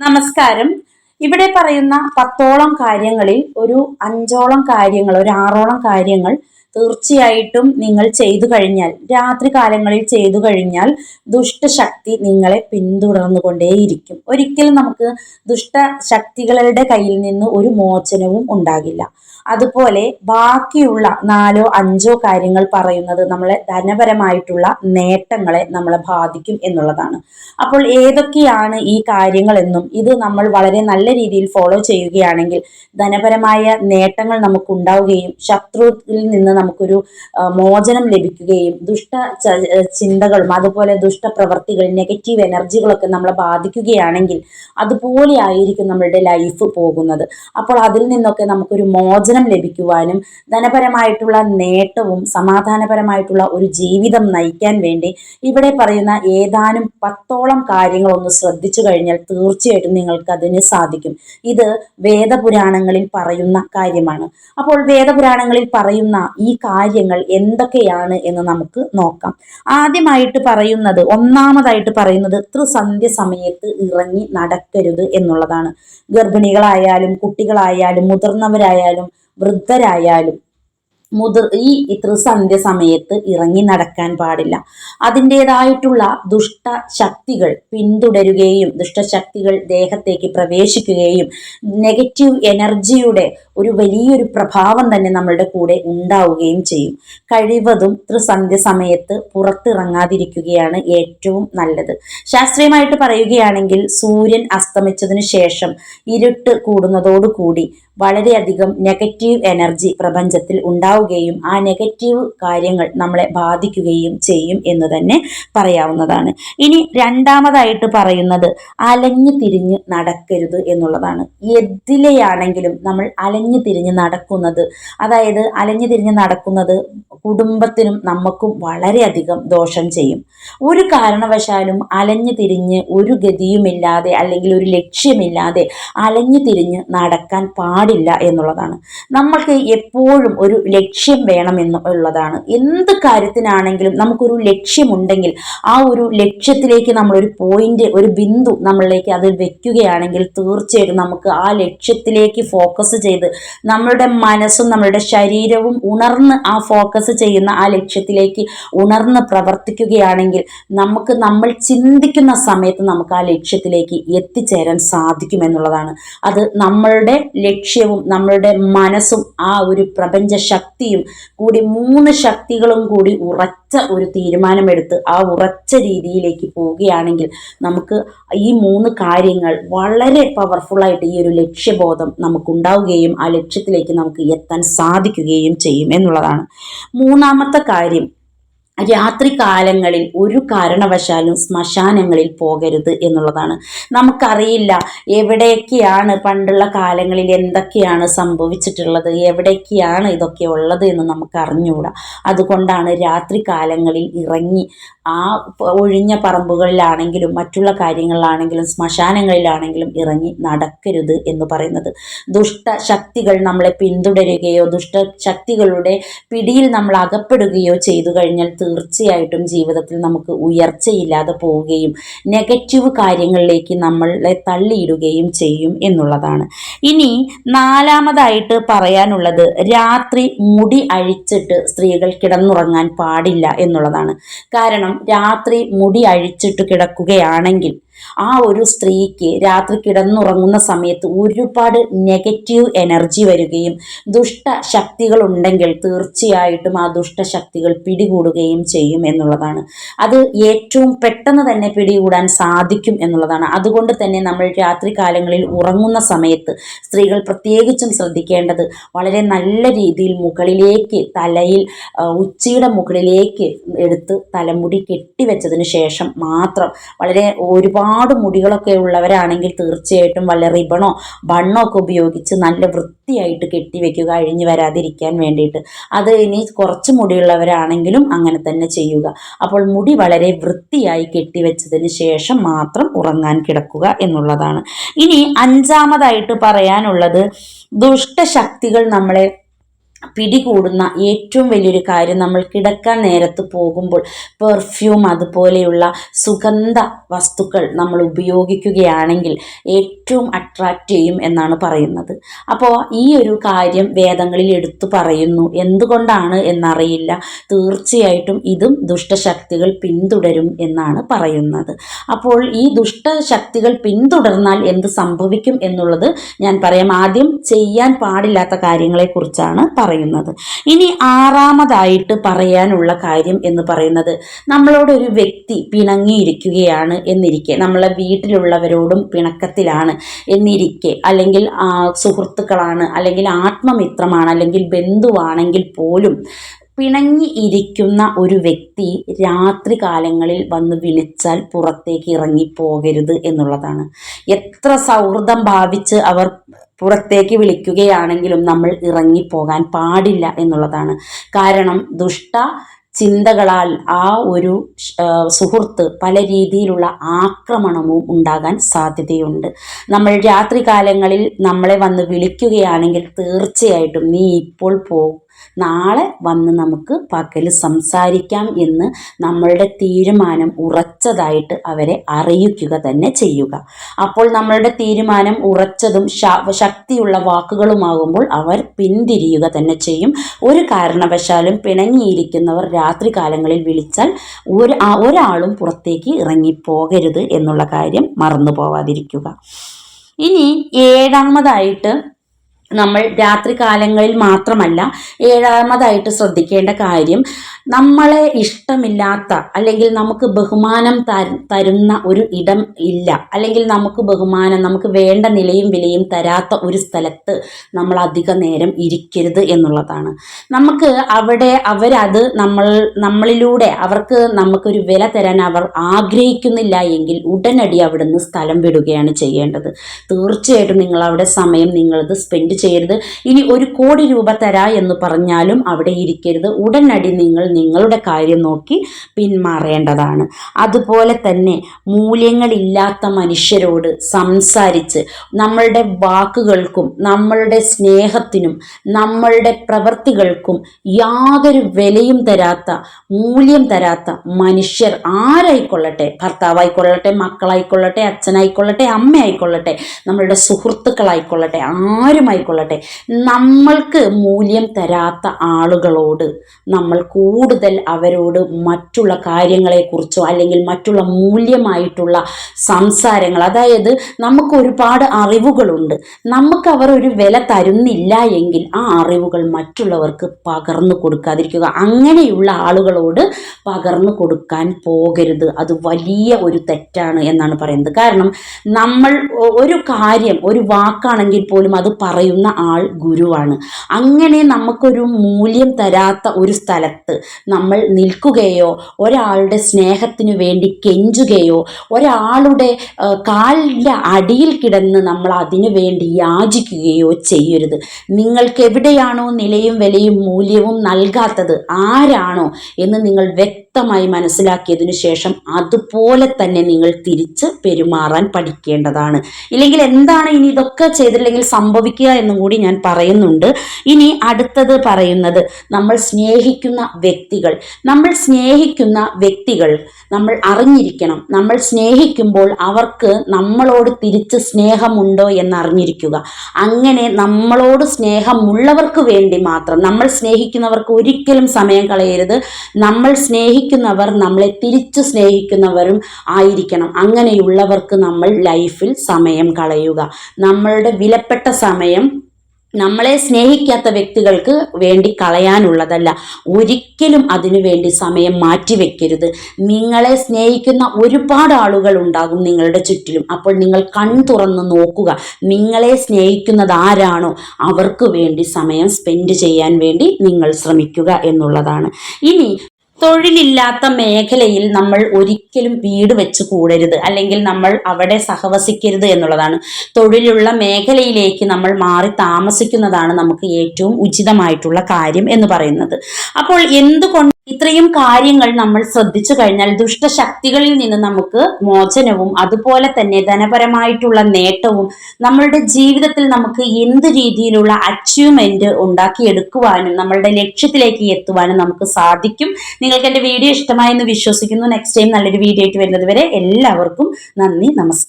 നമസ്കാരം. ഇവിടെ പറയുന്ന പത്തോളം കാര്യങ്ങളിൽ ഒരു അഞ്ചോളം കാര്യങ്ങൾ ഒരു ആറോളം കാര്യങ്ങൾ തീർച്ചയായിട്ടും നിങ്ങൾ ചെയ്തു കഴിഞ്ഞാൽ രാത്രി കാലങ്ങളിൽ ചെയ്തു കഴിഞ്ഞാൽ ദുഷ്ടശക്തി നിങ്ങളെ പിന്തുടർന്നു കൊണ്ടേയിരിക്കും ഒരിക്കലും നമുക്ക് ദുഷ്ടശക്തികളുടെ കയ്യിൽ നിന്ന് ഒരു മോചനവും ഉണ്ടാകില്ല. അതുപോലെ ബാക്കിയുള്ള നാലോ അഞ്ചോ കാര്യങ്ങൾ പറയുന്നത് നമ്മളെ ധനപരമായിട്ടുള്ള നേട്ടങ്ങളെ നമ്മളെ ബാധിക്കും എന്നുള്ളതാണ്. അപ്പോൾ ഏതൊക്കെയാണ് ഈ കാര്യങ്ങളെന്നും ഇത് നമ്മൾ വളരെ നല്ല രീതിയിൽ ഫോളോ ചെയ്യുകയാണെങ്കിൽ ധനപരമായ നേട്ടങ്ങൾ നമുക്ക് ഉണ്ടാവുകയും ശത്രുവിൽ നിന്ന് നമുക്കൊരു മോചനം ലഭിക്കുകയും ദുഷ്ട ചിന്തകളും അതുപോലെ ദുഷ്ടപ്രവർത്തികൾ നെഗറ്റീവ് എനർജികളൊക്കെ നമ്മളെ ബാധിക്കുകയാണെങ്കിൽ അതുപോലെ ആയിരിക്കും നമ്മളുടെ ലൈഫ് പോകുന്നത്. അപ്പോൾ അതിൽ നിന്നൊക്കെ നമുക്കൊരു മോചനം ലഭിക്കുവാനും ധനപരമായിട്ടുള്ള നേട്ടവും സമാധാനപരമായിട്ടുള്ള ഒരു ജീവിതം നയിക്കാൻ വേണ്ടി ഇവിടെ പറയുന്ന ഏതാനും പത്തോളം കാര്യങ്ങൾ ഒന്ന് ശ്രദ്ധിച്ചു കഴിഞ്ഞാൽ തീർച്ചയായിട്ടും നിങ്ങൾക്ക് അതിന് സാധിക്കും. ഇത് വേദപുരാണങ്ങളിൽ പറയുന്ന കാര്യമാണ്. അപ്പോൾ വേദപുരാണങ്ങളിൽ പറയുന്ന ഈ കാര്യങ്ങൾ എന്തൊക്കെയാണ് എന്ന് നമുക്ക് നോക്കാം. ആദ്യമായിട്ട് പറയുന്നത് ഒന്നാമതായിട്ട് പറയുന്നത് ത്രിസന്ധ്യ സമയത്ത് ഇറങ്ങി നടക്കരുത് എന്നുള്ളതാണ്. ഗർഭിണികളായാലും കുട്ടികളായാലും മുതിർന്നവരായാലും വൃദ്ധരായാലും മുതിർ ഈ ത്രിസന്ധ്യ സമയത്ത് ഇറങ്ങി നടക്കാൻ പാടില്ല. അതിന്റെതായിട്ടുള്ള ദുഷ്ടശക്തികൾ പിന്തുടരുകയും ദുഷ്ടശക്തികൾ ദേഹത്തേക്ക് പ്രവേശിക്കുകയും നെഗറ്റീവ് എനർജിയുടെ ഒരു വലിയൊരു പ്രഭാവം തന്നെ നമ്മളുടെ കൂടെ ഉണ്ടാവുകയും ചെയ്യും. കഴിവതും ത്രിസന്ധ്യ സമയത്ത് പുറത്തിറങ്ങാതിരിക്കുകയാണ് ഏറ്റവും നല്ലത്. ശാസ്ത്രീയമായിട്ട് പറയുകയാണെങ്കിൽ സൂര്യൻ അസ്തമിച്ചതിനു ശേഷം ഇരുട്ട് കൂടുന്നതോടുകൂടി വളരെയധികം നെഗറ്റീവ് എനർജി പ്രപഞ്ചത്തിൽ ഉണ്ടാവുകയും ആ നെഗറ്റീവ് കാര്യങ്ങൾ നമ്മളെ ബാധിക്കുകയും ചെയ്യും എന്ന് തന്നെ പറയാവുന്നതാണ്. ഇനി രണ്ടാമതായിട്ട് പറയുന്നത് അലഞ്ഞു തിരിഞ്ഞ് നടക്കരുത് എന്നുള്ളതാണ്. എതിലെയാണെങ്കിലും നമ്മൾ അലഞ്ഞു തിരിഞ്ഞ് നടക്കുന്നത് അതായത് അലഞ്ഞു തിരിഞ്ഞ് നടക്കുന്നത് കുടുംബത്തിനും നമുക്കും വളരെയധികം ദോഷം ചെയ്യും. ഒരു കാരണവശാലും അലഞ്ഞു തിരിഞ്ഞ് ഒരു ഗതിയുമില്ലാതെ അല്ലെങ്കിൽ ഒരു ലക്ഷ്യമില്ലാതെ അലഞ്ഞു തിരിഞ്ഞ് നടക്കാൻ പാടില്ല എന്നുള്ളതാണ്. നമ്മൾക്ക് എപ്പോഴും ഒരു ലക്ഷ്യം വേണമെന്നുള്ളതാണ് എന്ത് കാര്യത്തിനാണെങ്കിലും നമുക്കൊരു ലക്ഷ്യമുണ്ടെങ്കിൽ ആ ഒരു ലക്ഷ്യത്തിലേക്ക് നമ്മളൊരു പോയിന്റ് ഒരു ബിന്ദു നമ്മളിലേക്ക് അത് വെക്കുകയാണെങ്കിൽ തീർച്ചയായിട്ടും നമുക്ക് ആ ലക്ഷ്യത്തിലേക്ക് ഫോക്കസ് ചെയ്ത് നമ്മളുടെ മനസ്സും നമ്മളുടെ ശരീരവും ഉണർന്ന് ആ ഫോക്കസ് ചെയ്യുന്ന ആ ലക്ഷ്യത്തിലേക്ക് ഉണർന്ന് പ്രവർത്തിക്കുകയാണെങ്കിൽ നമുക്ക് നമ്മൾ ചിന്തിക്കുന്ന സമയത്ത് നമുക്ക് ആ ലക്ഷ്യത്തിലേക്ക് എത്തിച്ചേരാൻ സാധിക്കുമെന്നുള്ളതാണ്. അത് നമ്മളുടെ ലക്ഷ്യവും നമ്മളുടെ മനസ്സും ആ ഒരു പ്രപഞ്ച ശക്തിയും കൂടി മൂന്ന് ശക്തികളും കൂടി ഉറച്ച ഒരു തീരുമാനമെടുത്ത് ആ ഉറച്ച രീതിയിലേക്ക് പോവുകയാണെങ്കിൽ നമുക്ക് ഈ മൂന്ന് കാര്യങ്ങൾ വളരെ പവർഫുള്ളായിട്ട് ഈ ഒരു ലക്ഷ്യബോധം നമുക്കുണ്ടാവുകയും ആ ലക്ഷ്യത്തിലേക്ക് നമുക്ക് എത്താൻ സാധിക്കുകയും ചെയ്യും എന്നുള്ളതാണ്. മൂന്നാമത്തെ കാര്യം രാത്രി കാലങ്ങളിൽ ഒരു കാരണവശാലും ശ്മശാനങ്ങളിൽ പോകരുത് എന്നുള്ളതാണ്. നമുക്കറിയില്ല എവിടെയൊക്കെയാണ് പണ്ടുള്ള കാലങ്ങളിൽ എന്തൊക്കെയാണ് സംഭവിച്ചിട്ടുള്ളത് എവിടെയൊക്കെയാണ് ഇതൊക്കെ ഉള്ളത് എന്ന് നമുക്ക് അറിഞ്ഞുകൂടാ അതുകൊണ്ടാണ് രാത്രികാലങ്ങളിൽ ഇറങ്ങി ആ ഒഴിഞ്ഞ പറമ്പുകളിലാണെങ്കിലും മറ്റുള്ള കാര്യങ്ങളിലാണെങ്കിലും ശ്മശാനങ്ങളിലാണെങ്കിലും ഇറങ്ങി നടക്കരുത് എന്ന് പറയുന്നത്. ദുഷ്ട ശക്തികൾ നമ്മളെ പിന്തുടരുകയോ ദുഷ്ട ശക്തികളുടെ പിടിയിൽ നമ്മൾ അകപ്പെടുകയോ ചെയ്തു കഴിഞ്ഞാൽ തീർച്ചയായിട്ടും ജീവിതത്തിൽ നമുക്ക് ഉയർച്ചയില്ലാതെ പോവുകയും നെഗറ്റീവ് കാര്യങ്ങളിലേക്ക് നമ്മളെ തള്ളിയിടുകയും ചെയ്യും എന്നുള്ളതാണ്. ഇനി നാലാമതായിട്ട് പറയാനുള്ളത് രാത്രി മുടി അഴിച്ചിട്ട് സ്ത്രീകൾ കിടന്നുറങ്ങാൻ പാടില്ല എന്നുള്ളതാണ്. കാരണം രാത്രി മുടി അഴിച്ചിട്ട് കിടക്കുകയാണെങ്കിൽ ആ ഒരു സ്ത്രീക്ക് രാത്രി കിടന്നുറങ്ങുന്ന സമയത്ത് ഒരുപാട് നെഗറ്റീവ് എനർജി വരികയും ദുഷ്ട ശക്തികൾ ഉണ്ടെങ്കിൽ തീർച്ചയായിട്ടും ആ ദുഷ്ടശക്തികൾ പിടികൂടുകയും ചെയ്യും എന്നുള്ളതാണ്. അത് ഏറ്റവും പെട്ടെന്ന് തന്നെ പിടികൂടാൻ സാധിക്കും എന്നുള്ളതാണ്. അതുകൊണ്ട് തന്നെ നമ്മൾ രാത്രി കാലങ്ങളിൽ ഉറങ്ങുന്ന സമയത്ത് സ്ത്രീകൾ പ്രത്യേകിച്ചും ശ്രദ്ധിക്കേണ്ടത് വളരെ നല്ല രീതിയിൽ മുകളിലേക്ക് തലയിൽ ഉച്ചയുടെ മുകളിലേക്ക് എടുത്ത് തലമുടി കെട്ടിവെച്ചതിന് ശേഷം മാത്രം വളരെ ഒരുപാട് ഒരുപാട് മുടികളൊക്കെ ഉള്ളവരാണെങ്കിൽ തീർച്ചയായിട്ടും വല്ല റിബണോ ബണ്ണോ ഒക്കെ ഉപയോഗിച്ച് നല്ല വൃത്തിയായിട്ട് കെട്ടിവെക്കുക അഴിഞ്ഞു വരാതിരിക്കാൻ വേണ്ടിയിട്ട്. അത് ഇനി കുറച്ച് മുടിയുള്ളവരാണെങ്കിലും അങ്ങനെ തന്നെ ചെയ്യുക. അപ്പോൾ മുടി വളരെ വൃത്തിയായി കെട്ടിവെച്ചതിന് ശേഷം മാത്രം ഉറങ്ങാൻ കിടക്കുക എന്നുള്ളതാണ്. ഇനി അഞ്ചാമതായിട്ട് പറയാനുള്ളത് ദുഷ്ടശക്തികൾ നമ്മളെ പിടികൂടുന്ന ഏറ്റവും വലിയൊരു കാര്യം നമ്മൾ കിടക്കാൻ നേരത്ത് പോകുമ്പോൾ പെർഫ്യൂം അതുപോലെയുള്ള സുഗന്ധ വസ്തുക്കൾ നമ്മൾ ഉപയോഗിക്കുകയാണെങ്കിൽ ഏറ്റവും അട്രാക്റ്റ് ചെയ്യും എന്നാണ് പറയുന്നത്. അപ്പോൾ ഈ ഒരു കാര്യം വേദങ്ങളിൽ എടുത്തു പറയുന്നു. എന്തുകൊണ്ടാണ് എന്നറിയില്ല. തീർച്ചയായിട്ടും ഇതും ദുഷ്ടശക്തികൾ പിന്തുടരും എന്നാണ് പറയുന്നത്. അപ്പോൾ ഈ ദുഷ്ടശക്തികൾ പിന്തുടർന്നാൽ എന്ത് സംഭവിക്കും എന്നുള്ളത് ഞാൻ പറയാം. ആദ്യം ചെയ്യാൻ പാടില്ലാത്ത കാര്യങ്ങളെക്കുറിച്ചാണ് പറയുന്നത് ഇനി ആറാമതായിട്ട് പറയാനുള്ള കാര്യം എന്ന് പറയുന്നത് നമ്മളോട് ഒരു വ്യക്തി പിണങ്ങിയിരിക്കുകയാണ് എന്നിരിക്കെ നമ്മളെ വീട്ടിലുള്ളവരോടും പിണക്കത്തിലാണ് എന്നിരിക്കെ അല്ലെങ്കിൽ സുഹൃത്തുക്കളാണ് അല്ലെങ്കിൽ ആത്മമിത്രമാണ് അല്ലെങ്കിൽ ബന്ധുവാണെങ്കിൽ പോലും പിണങ്ങി ഇരിക്കുന്ന ഒരു വ്യക്തി രാത്രി കാലങ്ങളിൽ വന്ന് വിളിച്ചാൽ പുറത്തേക്ക് ഇറങ്ങി പോകരുത് എന്നുള്ളതാണ്. എത്ര സൗഹൃദം ഭാവിച്ച് അവർ പുറത്തേക്ക് വിളിക്കുകയാണെങ്കിലും നമ്മൾ ഇറങ്ങിപ്പോകാൻ പാടില്ല എന്നുള്ളതാണ്. കാരണം ദുഷ്ട ചിന്തകളാൽ ആ ഒരു സുഹൃത്ത് പല രീതിയിലുള്ള ആക്രമണവും ഉണ്ടാകാൻ സാധ്യതയുണ്ട്. നമ്മൾ രാത്രി കാലങ്ങളിൽ നമ്മളെ വന്ന് വിളിക്കുകയാണെങ്കിൽ തീർച്ചയായിട്ടും നീ ഇപ്പോൾ പോ നാളെ വന്ന് നമുക്ക് പകൽ സംസാരിക്കാം എന്ന് നമ്മളുടെ തീരുമാനം ഉറച്ചതായിട്ട് അവരെ അറിയിക്കുക തന്നെ ചെയ്യുക. അപ്പോൾ നമ്മളുടെ തീരുമാനം ഉറച്ചതും ശക്തിയുള്ള വാക്കുകളുമാകുമ്പോൾ അവർ പിന്തിരിയുക തന്നെ ചെയ്യും. ഒരു കാരണവശാലും പിണങ്ങിയിരിക്കുന്നവർ രാത്രി കാലങ്ങളിൽ വിളിച്ചാൽ ഒരു ഒരാളും പുറത്തേക്ക് ഇറങ്ങിപ്പോകരുത് എന്നുള്ള കാര്യം മറന്നു പോവാതിരിക്കുക ഇനി ഏഴാമതായിട്ട് നമ്മൾ രാത്രി കാലങ്ങളിൽ മാത്രമല്ല ഏഴാമതായിട്ട് ശ്രദ്ധിക്കേണ്ട കാര്യം നമ്മളെ ഇഷ്ടമില്ലാത്ത അല്ലെങ്കിൽ നമുക്ക് ബഹുമാനം തരുന്ന ഒരു ഇടം ഇല്ല. അല്ലെങ്കിൽ നമുക്ക് ബഹുമാനം നമുക്ക് വേണ്ട നിലയും വിലയും തരാത്ത ഒരു സ്ഥലത്ത് നമ്മൾ അധിക നേരം ഇരിക്കരുത് എന്നുള്ളതാണ്. നമുക്ക് അവിടെ അവരത് നമ്മൾ നമ്മളിലൂടെ അവർക്ക് നമുക്കൊരു വില തരാൻ അവർ ആഗ്രഹിക്കുന്നില്ല എങ്കിൽ ഉടനടി അവിടുന്ന് സ്ഥലം വിടുകയാണ് ചെയ്യേണ്ടത്. തീർച്ചയായിട്ടും നിങ്ങൾ അവിടെ സമയം നിങ്ങളത് സ്പെൻഡ് ചെയ്യരുത്. ഇനി ഒരു കോടി രൂപ തരാ എന്ന് പറഞ്ഞാലും അവിടെ ഇരിക്കരുത്. ഉടനടി നിങ്ങൾ നിങ്ങളുടെ കാര്യം നോക്കി പിന്മാറേണ്ടതാണ്. അതുപോലെ തന്നെ മൂല്യങ്ങളില്ലാത്ത മനുഷ്യരോട് സംസാരിച്ച് നമ്മളുടെ വാക്കുകൾക്കും നമ്മളുടെ സ്നേഹത്തിനും നമ്മളുടെ പ്രവൃത്തികൾക്കും യാതൊരു വിലയും തരാത്ത മൂല്യം തരാത്ത മനുഷ്യർ ആരായിക്കൊള്ളട്ടെ? ഭർത്താവായിക്കൊള്ളട്ടെ മക്കളായിക്കൊള്ളട്ടെ അച്ഛനായിക്കൊള്ളട്ടെ അമ്മയായിക്കൊള്ളട്ടെ നമ്മളുടെ സുഹൃത്തുക്കളായിക്കൊള്ളട്ടെ ആരുമായിക്കൊള്ളട്ടെ? നമ്മൾക്ക് മൂല്യം തരാത്ത ആളുകളോട് നമ്മൾ കൂടുതൽ അവരോട് മറ്റുള്ള കാര്യങ്ങളെക്കുറിച്ചോ അല്ലെങ്കിൽ മറ്റുള്ള മൂല്യമായിട്ടുള്ള സംസാരങ്ങൾ അതായത് നമുക്ക് ഒരുപാട് അറിവുകളുണ്ട്. നമുക്ക് അവർ ഒരു വില തരുന്നില്ല എങ്കിൽ ആ അറിവുകൾ മറ്റുള്ളവർക്ക് പകർന്നു കൊടുക്കാതിരിക്കുക. അങ്ങനെയുള്ള ആളുകളോട് പകർന്നു കൊടുക്കാൻ പോകരുത്. അത് വലിയ ഒരു തെറ്റാണ് എന്നാണ് പറയുന്നത്. കാരണം നമ്മൾ ഒരു കാര്യം ഒരു വാക്കാണെങ്കിൽ പോലും അത് പറയുന്ന ആൾ ഗുരുവാണ്. അങ്ങനെ നമുക്കൊരു മൂല്യം തരാത്ത ഒരു സ്ഥലത്ത് നമ്മൾ നിൽക്കുകയോ ഒരാളുടെ സ്നേഹത്തിനു വേണ്ടി കെഞ്ചുകയോ ഒരാളുടെ കാലിന്റെ അടിയിൽ കിടന്ന് നമ്മൾ അതിനു വേണ്ടി യാചിക്കുകയോ ചെയ്യരുത്. നിങ്ങൾക്ക് എവിടെയാണോ നിലയും വിലയും മൂല്യവും നൽകാത്തത് ആരാണോ എന്ന് നിങ്ങൾ വ്യക്തമായി മനസ്സിലാക്കിയതിനു ശേഷം അതുപോലെ തന്നെ നിങ്ങൾ തിരിച്ച് പെരുമാറാൻ പഠിക്കേണ്ടതാണ്. ഇല്ലെങ്കിൽ എന്താണ് ഇനി ഇതൊക്കെ ചെയ്തില്ലെങ്കിൽ സംഭവിക്കുക എന്നും കൂടി ഞാൻ പറയുന്നുണ്ട്. ഇനി അടുത്തത് പറയുന്നത് നമ്മൾ സ്നേഹിക്കുന്ന വ്യക്തികൾ. നമ്മൾ സ്നേഹിക്കുന്ന വ്യക്തികൾ നമ്മൾ അറിഞ്ഞിരിക്കണം. നമ്മൾ സ്നേഹിക്കുമ്പോൾ അവർക്ക് നമ്മളോട് തിരിച്ച് സ്നേഹമുണ്ടോ എന്ന് അറിഞ്ഞിരിക്കുക അങ്ങനെ നമ്മളോട് സ്നേഹമുള്ളവർക്ക് വേണ്ടി മാത്രം. നമ്മൾ സ്നേഹിക്കുന്നവർക്ക് ഒരിക്കലും സമയം കളയരുത്. നമ്മൾ സ്നേഹിക്കുന്നവർ നമ്മളെ തിരിച്ചു സ്നേഹിക്കുന്നവരും ആയിരിക്കണം. അങ്ങനെയുള്ളവർക്ക് നമ്മൾ ലൈഫിൽ സമയം കളയുക. നമ്മളുടെ വിലപ്പെട്ട സമയം നമ്മളെ സ്നേഹിക്കാത്ത വ്യക്തികൾക്ക് വേണ്ടി കളയാനുള്ളതല്ല. ഒരിക്കലും അതിനു വേണ്ടി സമയം മാറ്റിവെക്കരുത് നിങ്ങളെ സ്നേഹിക്കുന്ന ഒരുപാട് ആളുകൾ ഉണ്ടാകും നിങ്ങളുടെ ചുറ്റിലും. അപ്പോൾ നിങ്ങൾ കൺ തുറന്ന് നോക്കുക. നിങ്ങളെ സ്നേഹിക്കുന്നത് ആരാണോ അവർക്ക് വേണ്ടി സമയം സ്പെൻഡ് ചെയ്യാൻ വേണ്ടി നിങ്ങൾ ശ്രമിക്കുക എന്നുള്ളതാണ്. ഇനി തൊഴിലില്ലാത്ത മേഖലയിൽ നമ്മൾ ഒരിക്കലും വീട് വെച്ച് കൂടരുത്. അല്ലെങ്കിൽ നമ്മൾ അവിടെ സഹവസിക്കരുത് എന്നുള്ളതാണ്. തൊഴിലുള്ള മേഖലയിലേക്ക് നമ്മൾ മാറി താമസിക്കുന്നതാണ് നമുക്ക് ഏറ്റവും ഉചിതമായിട്ടുള്ള കാര്യം എന്ന് പറയുന്നത്. അപ്പോൾ എന്തുകൊണ്ട് ഇത്രയും കാര്യങ്ങൾ നമ്മൾ ശ്രദ്ധിച്ചു കഴിഞ്ഞാൽ ദുഷ്ടശക്തികളിൽ നിന്ന് നമുക്ക് മോചനവും അതുപോലെ തന്നെ ധനപരമായിട്ടുള്ള നേട്ടവും നമ്മളുടെ ജീവിതത്തിൽ നമുക്ക് എന്ത് രീതിയിലുള്ള അച്ചീവ്മെന്റ് ഉണ്ടാക്കിയെടുക്കുവാനും നമ്മളുടെ ലക്ഷ്യത്തിലേക്ക് എത്തുവാനും നമുക്ക് സാധിക്കും. നിങ്ങൾക്ക് എന്റെ വീഡിയോ ഇഷ്ടമായെന്ന് വിശ്വസിക്കുന്നു. നെക്സ്റ്റ് ടൈം നല്ലൊരു വീഡിയോ ആയിട്ട് വരുന്നത് വരെ എല്ലാവർക്കും നന്ദി നമസ്കാരം.